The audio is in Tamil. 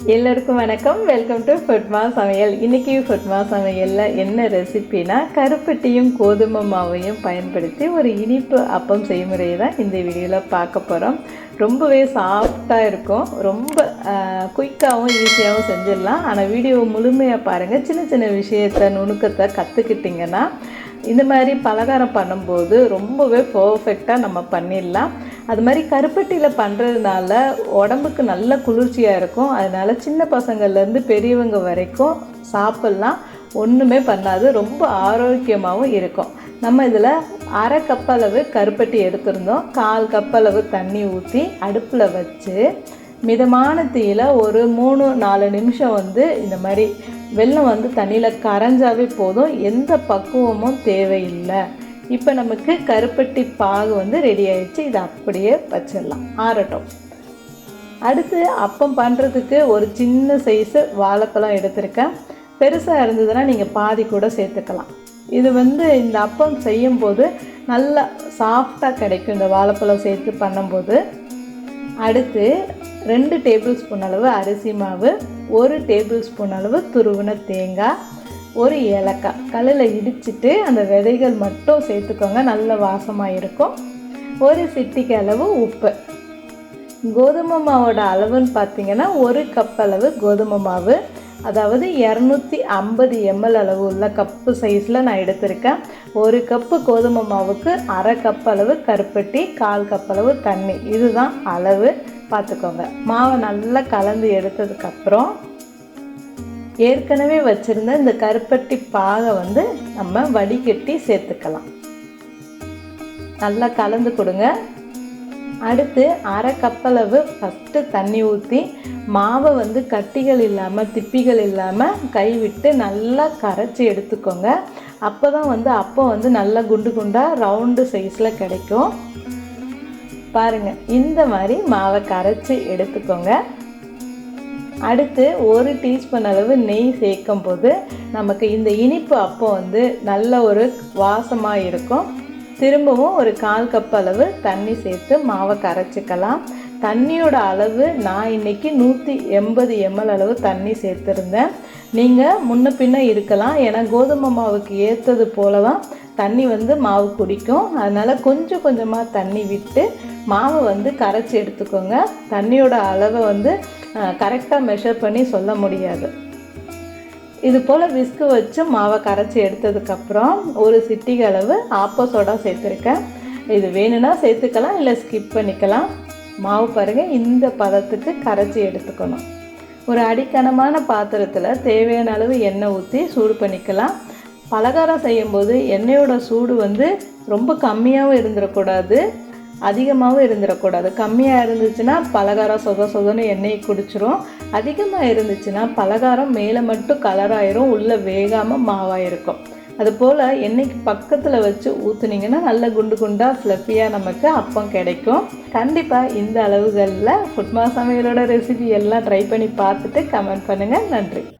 எல்லோருக்கும் வணக்கம். வெல்கம் டு ஃபுட்மா சமையல். இன்றைக்கி ஃபுட்மா சமையலில் என்ன ரெசிபினா கருப்பட்டியும் கோதுமை மாவையும் பயன்படுத்தி ஒரு இனிப்பு அப்பம் செய்முறையை தான் இந்த வீடியோவில் பார்க்க போகிறோம் ரொம்பவே சாஃப்டாக இருக்கும். ரொம்ப குயிக்காகவும் ஈஸியாகவும் செஞ்சிடலாம். ஆனால் வீடியோ முழுமையாக பாருங்கள் சின்ன சின்ன விஷயத்தை நுணுக்கத்தை கற்றுக்கிட்டிங்கன்னா இந்த மாதிரி பலகாரம் பண்ணும்போது ரொம்பவே பர்ஃபெக்டாக நம்ம பண்ணிடலாம். அது மாதிரி கருப்பட்டியில் பண்ணுறதுனால உடம்புக்கு நல்ல குளிர்ச்சியாக இருக்கும். அதனால் சின்ன பசங்கள்லேருந்து பெரியவங்க வரைக்கும் சாப்பிட்லாம். ஒன்றுமே பண்ணாது. ரொம்ப ஆரோக்கியமாகவும் இருக்கும். நம்ம இதில் அரை கப் அளவு கருப்பட்டி எடுத்திருந்தோம். கால் கப் அளவு தண்ணி ஊற்றி அடுப்பில் வச்சு மிதமான தீயில் ஒரு மூணு நாலு நிமிஷம் வந்து இந்த மாதிரி வெள்ளம் வந்து தண்ணியில் கரைஞ்சாவே போதும். எந்த பக்குவமும் தேவையில்லை. இப்போ நமக்கு கருப்பட்டி பாகு வந்து ரெடி ஆயிடுச்சு. இதை அப்படியே வச்சிடலாம். ஆறட்டும். அடுத்து அப்பம் பண்ணுறதுக்கு ஒரு சின்ன சைஸு வாழைப்பழம் எடுத்திருக்கேன். பெருசாக இருந்ததுன்னா நீங்கள் பாதி கூட சேர்த்துக்கலாம். இது வந்து இந்த அப்பம் செய்யும்போது நல்லா சாஃப்டாக கிடைக்கும். இந்த வாழைப்பழம் சேர்த்து பண்ணும்போது. அடுத்து ரெண்டு டேபிள் ஸ்பூன் அளவு அரிசி மாவு ஒரு டேபிள் ஸ்பூன் அளவு துருவின தேங்காய் ஒரு ஏலக்காய். கல்லில் இடிச்சிட்டு அந்த விதைகள் மட்டும் சேர்த்துக்கோங்க. நல்ல வாசமாக இருக்கும். ஒரு சிட்டிக்கு அளவு உப்பு. கோதுமை மாவோட அளவுன்னு பார்த்தீங்கன்னா ஒரு கப் அளவு கோதுமை மாவு. அதாவது இரநூத்தி ஐம்பது எம்எல் அளவு உள்ள கப்பு சைஸில் நான் எடுத்திருக்கேன். ஒரு கப்பு கோதுமை மாவுக்கு அரை கப் அளவு கருப்பட்டி கால் கப் அளவு தண்ணி. இதுதான் அளவு. பார்த்துக்கோங்க. மாவை நல்லா கலந்து எடுத்ததுக்கப்புறம் ஏற்கனவே வச்சுருந்த இந்த கருப்பட்டி பாகை வந்து நம்ம வடிகட்டி சேர்த்துக்கலாம். நல்லா கலந்து கொடுங்க. அடுத்து அரை கப்பளவு ஃபஸ்ட்டு தண்ணி ஊற்றி மாவை வந்து கட்டிகள் இல்லாமல் திப்பிகள் இல்லாமல் கைவிட்டு நல்லா கரைச்சி எடுத்துக்கோங்க. அப்போ தான் வந்து அப்போ வந்து நல்லா குண்டு குண்டாக ரவுண்டு சைஸில் கிடைக்கும். பாருங்கள் இந்த மாதிரி மாவை கரைச்சி எடுத்துக்கோங்க. அடுத்து ஒரு டீஸ்பூன் அளவு நெய் சேர்க்கும் போது நமக்கு இந்த இனிப்பு அப்போ வந்து நல்ல ஒரு வாசமாக இருக்கும். திரும்பவும் ஒரு கால் கப் அளவு தண்ணி சேர்த்து மாவை கரைச்சிக்கலாம். தண்ணியோட அளவு நான் இன்றைக்கி நூற்றி எண்பது எம்எல் அளவு தண்ணி சேர்த்துருந்தேன். நீங்கள் முன்ன பின்ன இருக்கலாம். ஏன்னா கோதுமை மாவுக்கு ஏற்றது போல தான் தண்ணி வந்து மாவு குடிக்கும். அதனால் கொஞ்சம் கொஞ்சமாக தண்ணி விட்டு மாவை வந்து கரைச்சி எடுத்துக்கோங்க. தண்ணியோட அளவை வந்து கரெக்டாக மெஷர் பண்ணி சொல்ல முடியாது. இது போல் விஸ்கு வச்சு மாவை கரைச்சி எடுத்ததுக்கப்புறம் ஒரு சிட்டிக அளவு ஆப்போ சோடா சேர்த்துருக்கேன். இது வேணும்னா சேர்த்துக்கலாம் இல்லை ஸ்கிப் பண்ணிக்கலாம். மாவு பாருங்கள் இந்த பதத்துக்கு கரைச்சி எடுத்துக்கணும். ஒரு அடிக்கனமான பாத்திரத்தில் தேவையான அளவு எண்ணெய் ஊற்றி சூடு பண்ணிக்கலாம். பலகாரம் செய்யும்போது எண்ணெயோட சூடு வந்து ரொம்ப கம்மியாகவும் இருந்துடக்கூடாது அதிகமாகவும் இருந்துடக்கூடாது. கம்மியாக இருந்துச்சுன்னா பலகாரம் சொத சொதன்னு எண்ணெயை குடிச்சிரும். அதிகமாக இருந்துச்சுன்னா பலகாரம் மேலே மட்டும் கலராயிரும் உள்ளே வேகாமல் மாவாயிருக்கும். அதுபோல் எண்ணெய்க்கு பக்கத்தில் வச்சு ஊற்றுனீங்கன்னா நல்ல குண்டு குண்டாக ஃப்ளஃபியாக நமக்கு அப்பம் கிடைக்கும். கண்டிப்பாக இந்த அளவுகளில் ஃபுட்மா சமையலோட ரெசிபி எல்லாம் ட்ரை பண்ணி பார்த்துட்டு கமெண்ட் பண்ணுங்கள் நன்றி.